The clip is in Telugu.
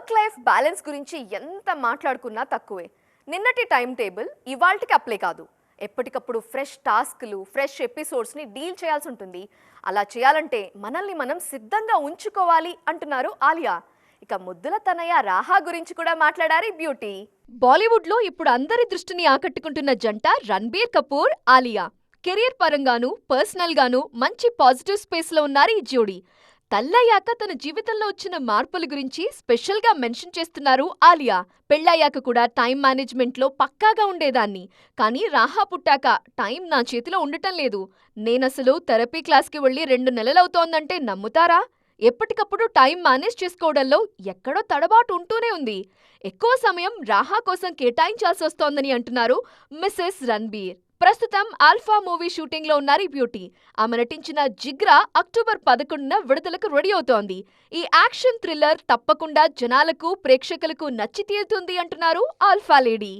వర్క్ లైఫ్ బ్యాలెన్స్ గురించి ఎంత మాట్లాడుకున్నా తక్కువే. నిన్నటి టైం టేబుల్ ఇవాళకి అప్లై కాదు. ఎప్పటికప్పుడు ఫ్రెష్ టాస్క్లు ఫ్రెష్ ఎపిసోడ్స్ని డీల్ చేయాల్సి ఉంటుంది. అలా చేయాలంటే మనల్ని మనం సిద్ధంగా ఉంచుకోవాలి అంటున్నారు ఆలియా. ఇక ముద్దుల తనయ్య రాహా గురించి కూడా మాట్లాడారు బ్యూటీ బాలీవుడ్లో ఇప్పుడు అందరి దృష్టిని ఆకట్టుకుంటున్న జంట రణ్బీర్ కపూర్ ఆలియా. కెరీర్ పరంగాను పర్సనల్ గాను మంచి పాజిటివ్ స్పేస్లో ఉన్నారు ఈ జోడీ. తల్లయ్యాక తన జీవితంలో వచ్చిన మార్పుల గురించి స్పెషల్గా మెన్షన్ చేస్తున్నారు ఆలియా. పెళ్ళయ్యాక కూడా టైం మేనేజ్మెంట్లో పక్కాగా ఉండేదాన్ని. కానీ రాహా పుట్టాక టైం నా చేతిలో ఉండటం లేదు. నేనసలు థెరపీ క్లాస్కి వెళ్ళి రెండు నెలలవుతోందంటే నమ్ముతారా? ఎప్పటికప్పుడు టైం మేనేజ్ చేసుకోవడంలో ఎక్కడో తడబాటు ఉంటూనే ఉంది. ఎక్కువ సమయం రాహా కోసం కేటాయించాల్సి వస్తోందని అంటున్నారు మిసెస్ రణ్బీర్. ప్రస్తుతం ఆల్ఫా మూవీ షూటింగ్లో ఉన్నారు ఈ బ్యూటీ. ఆమె నటించిన జిగ్రా అక్టోబర్ పదకొండున విడుదలకు రెడీ అవుతోంది. ఈ యాక్షన్ థ్రిల్లర్ తప్పకుండా జనాలకు ప్రేక్షకులకు నచ్చి తీరుతుంది అంటున్నారు ఆల్ఫా లేడీ.